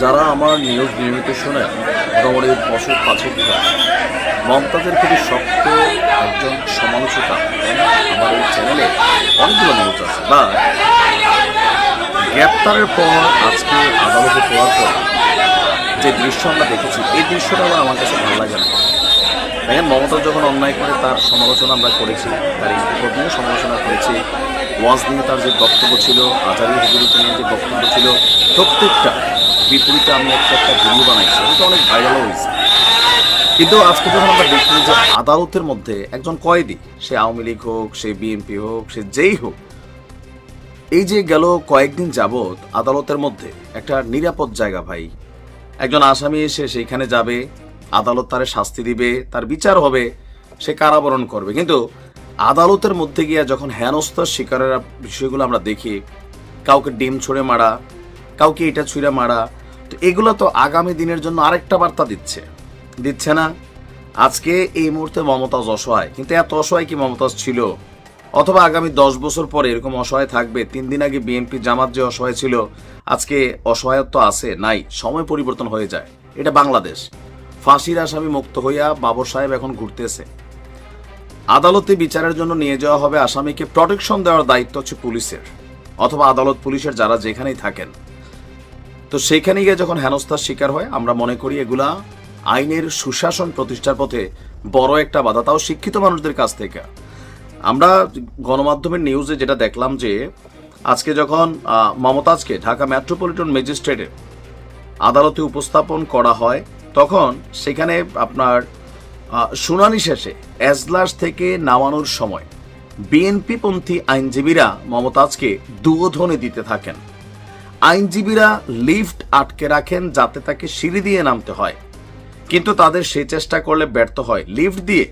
যারা আমার নিউজ নিয়মিত শোনেন মোটামুটি বছর পাঁচক ধরে মমতাজের খুবই শক্ত একজন সমালোচকা আমার এই চ্যানেলে অনেকগুলো নিউজ আছে। বা গ্রেপ্তারের পর আজকে আদালতে পড়ার পর যে দৃশ্য আমরা দেখেছি, এই দৃশ্যটা আমার কাছে ভালো লাগে না। দেখেন মমতা যখন অন্যায় করে তার সমালোচনা আমরা করেছি, তার ইস্তিফার নিয়ে সমালোচনা করেছি। ওয়াজ নিয়ে তার যে বক্তব্য ছিল আচার্য হুজুরকে নিয়ে যে বক্তব্য ছিল, প্রত্যেকটা বিপরীতে আমি একটা একটা ভিডিও বানাইছি, এটা অনেক ভাইরালও হয়েছে। কিন্তু আজকে যখন আমরা দেখি যে আদালতের মধ্যে একজন কয়েদি, সে আওয়ামী লীগ হোক, সে বিএনপি হোক, সে যেই হোক, এই যে গেল কয়েকদিন যাবৎ আদালতের মধ্যে একটা নিরাপদ জায়গা ভাই। একজন আসামি এসে সেইখানে যাবে আদালত তারে শাস্তি দিবে, তার বিচার হবে, সে কারাবরণ করবে। কিন্তু আদালতের মধ্যে গিয়ে যখন হেনস্থার শিকারের বিষয়গুলো আমরা দেখি, কাউকে ডিম ছুঁড়ে মারা, কাউকে এটা ছুঁড়ে মারা, তো এগুলো তো আগামী দিনের জন্য আরেকটা বার্তা দিচ্ছে। দিচ্ছে না, আজকে এই মুহূর্তে মমতাজ অসহায়, কিন্তু এত অসহায় কি মমতাজ ছিল? অথবা আগামী দশ বছর পরে এরকম অসহায় থাকবে, তিন দিন আগে বিএনপি জামাত যে অসহায় ছিল, আজকে অসহায়ত্ব আছে, নাই, সময় পরিবর্তন হয়ে যায়। এটা বাংলাদেশ। ফাঁসির আসামি মুক্ত হইয়া বাবর সাহেব এখন ঘুরতেছে। আদালতে বিচারের জন্য নিয়ে যাওয়া হবে আসামিকে প্রটেকশন দেওয়ার দায়িত্ব হচ্ছে পুলিশের, অথবা আদালত পুলিশের যারা যেখানেই থাকেন। তো সেখানে গিয়ে যখন হেনস্থার শিকার হয়, আমরা মনে করি এগুলা আইনের সুশাসন প্রতিষ্ঠার পথে বড় একটা বাধা, তাও শিক্ষিত মানুষদের কাছ থেকে। আমরা গণমাধ্যমের নিউজে যেটা দেখলাম যে, আজকে যখন মমতাজকে ঢাকা মেট্রোপলিটন ম্যাজিস্ট্রেটে আদালতে উপস্থাপন করা হয় তখন সেখানে আপনার শুনানি শেষে এজলাস থেকে নামানোর সময় বিএনপিপন্থী আইনজীবীরা মমতাজকে দুয়োধনে দিতে থাকেন। আইনজীবীরা লিফট আটকে রাখেন যাতে তাকে সিঁড়ি দিয়ে নামতে হয়। কিন্তু তাদের সেই চেষ্টা করলে ব্যর্থ হয়। লিফট দিয়ে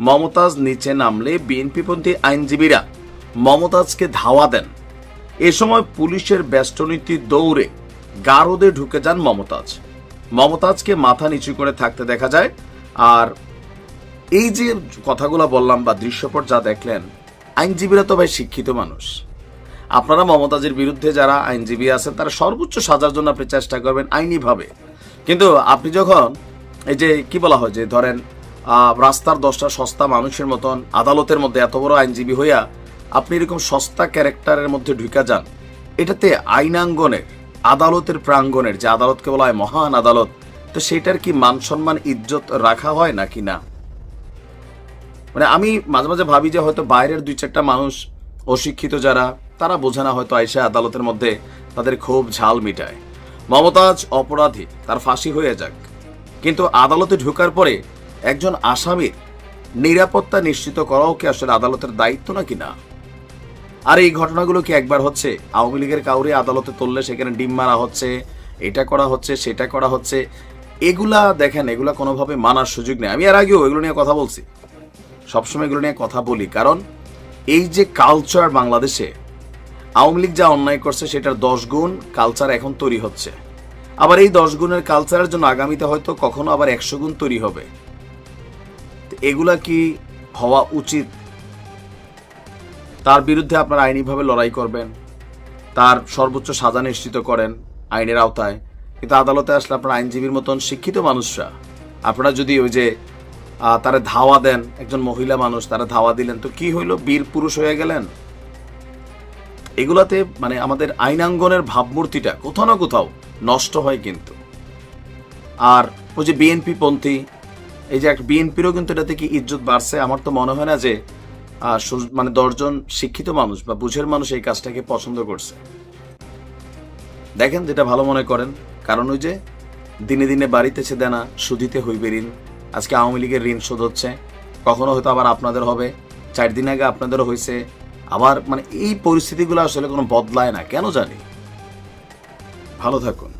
মমতাজ নিচে নামলে বিএনপিপন্থী আইনজীবীরা মমতাজকে ধাওয়া দেন। এ সময় পুলিশের ব্যস্তনীতি দৌড়ে গারদে ঢুকে যান মমতাজ। মমতাজকে মাথা নিচু করে থাকতে দেখা যায়। আর এই যে কথাগুলো বললাম বা দৃশ্যপট যা দেখলেন, আইনজীবীরা তো ভাই শিক্ষিত মানুষ। আপনারা মমতাজের বিরুদ্ধে যারা আইনজীবী আছেন, তারা সর্বোচ্চ সাজার জন্য আপনি চেষ্টা করবেন আইনিভাবে। কিন্তু আপনি যখন এই যে কি বলা হয় যে ধরেন রাস্তার দশটা সস্তা মানুষের মতন, আদালতের মধ্যে এত বড় আইনজীবী হইয়া আপনি এরকম সস্তা ক্যারেক্টারের মধ্যে ঢুকা যান, এটাতে আইনাঙ্গনের আদালতের প্রাঙ্গণের, যে আদালতকে বলা হয় মহান আদালত, তো সেটার কি মান সম্মান, ইজ্জত রাখা হয় নাকি না? মানে আমি মাঝে মাঝে ভাবি যে হয়তো বাইরের দুই চারটা মানুষ, অশিক্ষিত যারা, তারা বোঝে না হয়তো আইসা আদালতের মধ্যে তাদের খুব ঝাল মিটায়। মমতাজ অপরাধী, তার ফাঁসি হয়ে যাক। কিন্তু আদালতে ঢোকার পরে একজন আসামির নিরাপত্তা নিশ্চিত করাও কি আসলে আদালতের দায়িত্ব নাকি না? আর এই ঘটনাগুলো কি একবার হচ্ছে? আওয়ামী লীগের কাউরে আদালতে তুললে সেখানে ডিম মারা হচ্ছে, এটা করা হচ্ছে, সেটা করা হচ্ছে, এগুলা দেখেন, এগুলা কোনোভাবে মানার সুযোগ নেই। আমি আর আগেও এগুলো নিয়ে কথা বলছি। সবসময় এগুলো নিয়ে কথা বলি। কারণ এই যে কালচার বাংলাদেশে, আওয়ামী লীগ যা অন্যায় করছে সেটার দশ গুণ কালচার এখন তৈরি হচ্ছে। আবার এই দশ গুণের কালচারের জন্য আগামীতে হয়তো কখনো আবার একশো গুণ তৈরি হবে। এগুলা কি হওয়া উচিত? তার বিরুদ্ধে আপনারা আইনিভাবে লড়াই করবেন। তার সর্বোচ্চ সাজা নিশ্চিত করেন আইনের আওতায়। কিন্তু আদালতে আসলে আপনার আইনজীবীর মতন শিক্ষিত মানুষরা। আপনারা যদি ওই যে তারা ধাওয়া দেন, একজন মহিলা মানুষ তারা ধাওয়া দিলেন, তো কি হইল? বীর পুরুষ হয়ে গেলেন? এগুলাতে মানে আমাদের আইনাঙ্গনের ভাবমূর্তিটা কোথাও না কোথাও নষ্ট হয় কিন্তু। আর ওই যে বিএনপি পন্থী, এই যে একটা বিএনপিরও কিন্তু এটা থেকে ইজ্জত বাড়ছে। আমার তো মনে হয় না যে মানে দশজন শিক্ষিত মানুষ বা বুঝের মানুষ এই কাজটাকে পছন্দ করছে। দেখেন যেটা ভালো মনে করেন, কারণ ওই যে দিনে দিনে বাড়িতেছে দেনা সুদিতে হইবে ঋণ, আজকে আওয়ামী লীগের ঋণ শোধ হচ্ছে, কখনো হয়তো আবার আপনাদের হবে, চার দিন আগে আপনাদেরও হয়েছে, আবার মানে এই পরিস্থিতিগুলো আসলে কোনো বদলায় না, কেন জানি? ভালো থাকুন।